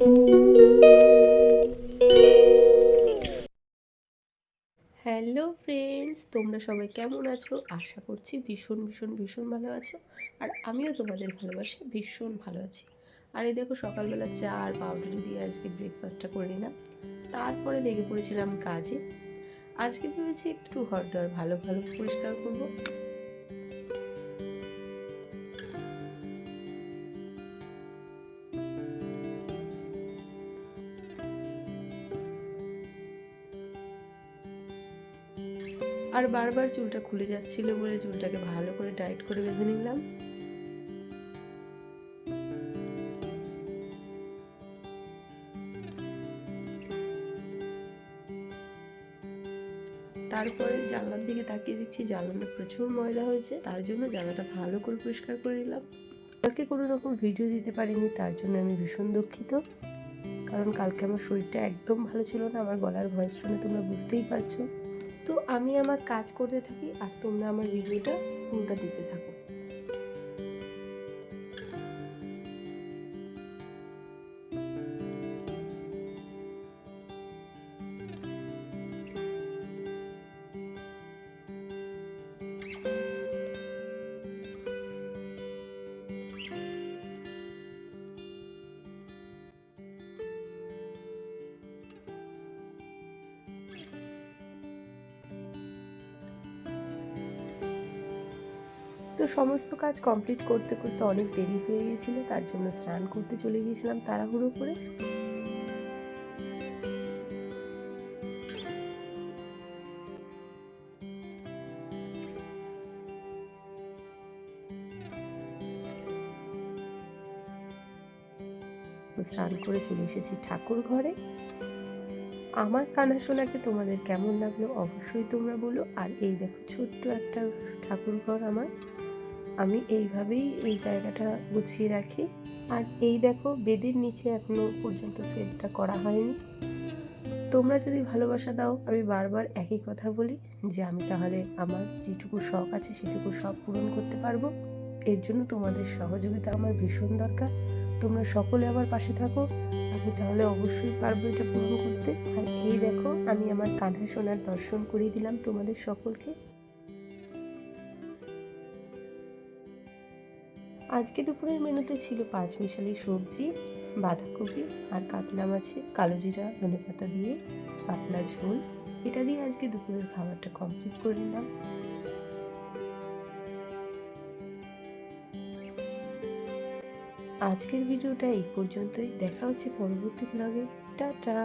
Hello friends, তোমরা সবাই কেমন আছো? আশা করছি ভীষণ ভীষণ ভীষণ ভালো আছো। আর আমিও তোমাদের ভালোবাসি ভীষণ ভালো আছি। আর এই দেখো সকালবেলা চা আর পাউডারি দিয়ে আজকে ব্রেকফাস্টটা করে নিলাম। তারপরে লেগে পড়েছিলাম কাজে। আজকে ভেবেছি একটু ঘর দর ভালো ভালো পরিষ্কার করব। আর বারবার চুলটা খুলে যাচ্ছিল বলে চুলটাকে ভালো করে টাইট করে বেঁধে নিলাম। তারপরে জানলার দিকে তাকিয়ে দেখছি জানলাটা প্রচুর ময়লা হয়েছে, তার জন্য জানলাটা ভালো করে পরিষ্কার করে নিলাম। কালকে কোনো রকম ভিডিও দিতে পারিনি, তার জন্য আমি ভীষণ দুঃখিত। কারণ কালকে আমার শরীরটা একদম ভালো ছিল না, আমার গলার ভয়েস শুনে তোমরা বুঝতেই পারছ। তো আমি আমার কাজ করতে থাকি আর তোমরা আমার ভিডিওটা পুরোটা দিতে থাকো। তো সমস্ত কাজ কমপ্লিট করতে করতে অনেক দেরি হয়ে গেছিল, তার জন্য স্নান করতে চলে গিয়েছিলাম তাড়াহুড়ো করে। স্নান করে চলে এসেছি ঠাকুর ঘরে। আমার কানা সোনাকে তোমাদের কেমন লাগল অবশ্যই তোমরা বলো। আর এই দেখো ছোট্ট একটা ঠাকুর ঘর আমার। আমি এইভাবেই এই জায়গাটা গুছিয়ে রাখি। আর এই দেখো, বেদের নিচে এখনও পর্যন্ত সেটটা করা হয়নি। তোমরা যদি ভালোবাসা দাও, আমি বারবার একই কথা বলি যে আমি তাহলে আমার যেটুকু শখ আছে, সেটুকু সব পূরণ করতে পারব। এর জন্য তোমাদের সহযোগিতা আমার ভীষণ দরকার। তোমরা সকলে আমার পাশে থাকো। আমি তাহলে অবশ্যই পারব এটা পূরণ করতে। আর এই দেখো, আমি আমার কান্না সোনার দর্শন করিয়ে দিলাম তোমাদের সকলকে। আজকে দুপুরের মেনুতে ছিল পাঁচ মিশালি সবজি, বাঁধাকপি আর কাতলা মাছে কালো জিরা, ধনে পাতা দিয়ে পাতলা ঝোল। এটা দিয়ে আজকে দুপুরের খাবারটা কমপ্লিট করে নিলাম। আজকের ভিডিওটা এই পর্যন্তই। দেখা হচ্ছে পরবর্তী ব্লগে টাটা!